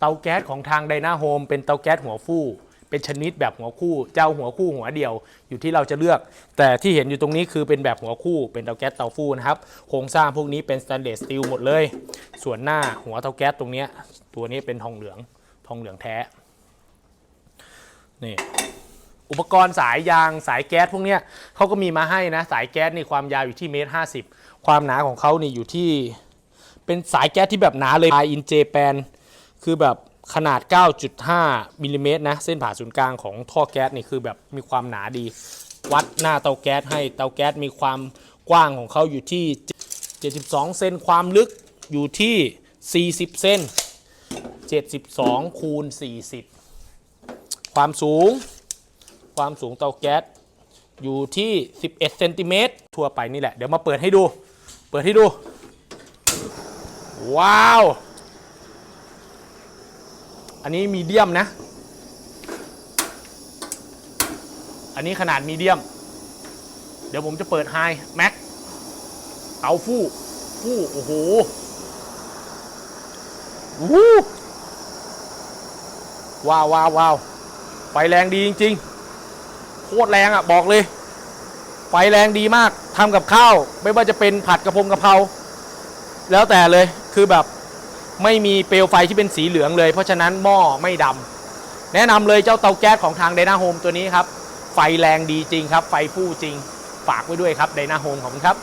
เตาแก๊สของทางไดนาโฮมเป็นเตาแก๊สหัวฟู่เป็นชนิดแบบหัวคู่เจ้าหัวคู่หัวเดียวอยู่ที่เราจะเลือก แต่ที่เห็นอยู่ตรงนี้คือเป็นแบบหัวคู่เป็นเตาแก๊สเตาฟู่นะครับโครงสร้างพวกนี้เป็นสแตนเลสสตีลหมดเลย ส่วนหน้าหัวเตาแก๊สตรงนี้ตัวนี้เป็นทองเหลืองทองเหลืองแท้นี่อุปกรณ์สายยางสายแก๊สพวกนี้เขาก็มีมาให้นะสายแก๊สนี่ความยาวอยู่ที่เมตรห้าสิบความหนาของเขานี่อยู่ที่ เป็นสายแก๊สที่แบบหนาเลยอินเจแปน คือแบบขนาด 9.5มิลลิเมตรนะ เส้นผ่าศูนย์กลางของท่อแก๊สนี่คือแบบมีความหนาดี วัดหน้าเตาแก๊สให้เตาแก๊สมีความกว้างของเขาอยู่ที่ 72 เซนความลึกอยู่ที่ 40 เซน72 คูณ 40 ความสูง ความสูงเตาแก๊สอยู่ที่ 11 เซนติเมตรทั่วไปนี่แหละ เดี๋ยวมาเปิดให้ดู เปิดให้ดู ว้าว อันนี้มีเดียมนะ อันนี้ขนาดมีเดียม เดี๋ยวผมจะเปิดไฮแม็กเตาฟู่ฟู่โอ้โหวู้ว้าวว้าวว้าวไฟแรงดีจริง ๆ โคตรแรงอะบอกเลย ไฟแรงดีมากทำกับข้าว ไม่ว่าจะเป็นผัดกระพงกระเพราแล้วแต่เลยคือแบบ ไม่มีเปลวไฟที่เป็นสีเหลืองเลย เพราะฉะนั้นหม้อไม่ดำแนะนำเลยเจ้าเตาแก๊สของทางไดนาโฮมตัวนี้ครับ ไฟแรงดีจริงครับ ไฟฟู่จริง ฝากไว้ด้วยครับไดนาโฮมขอบคุณครับ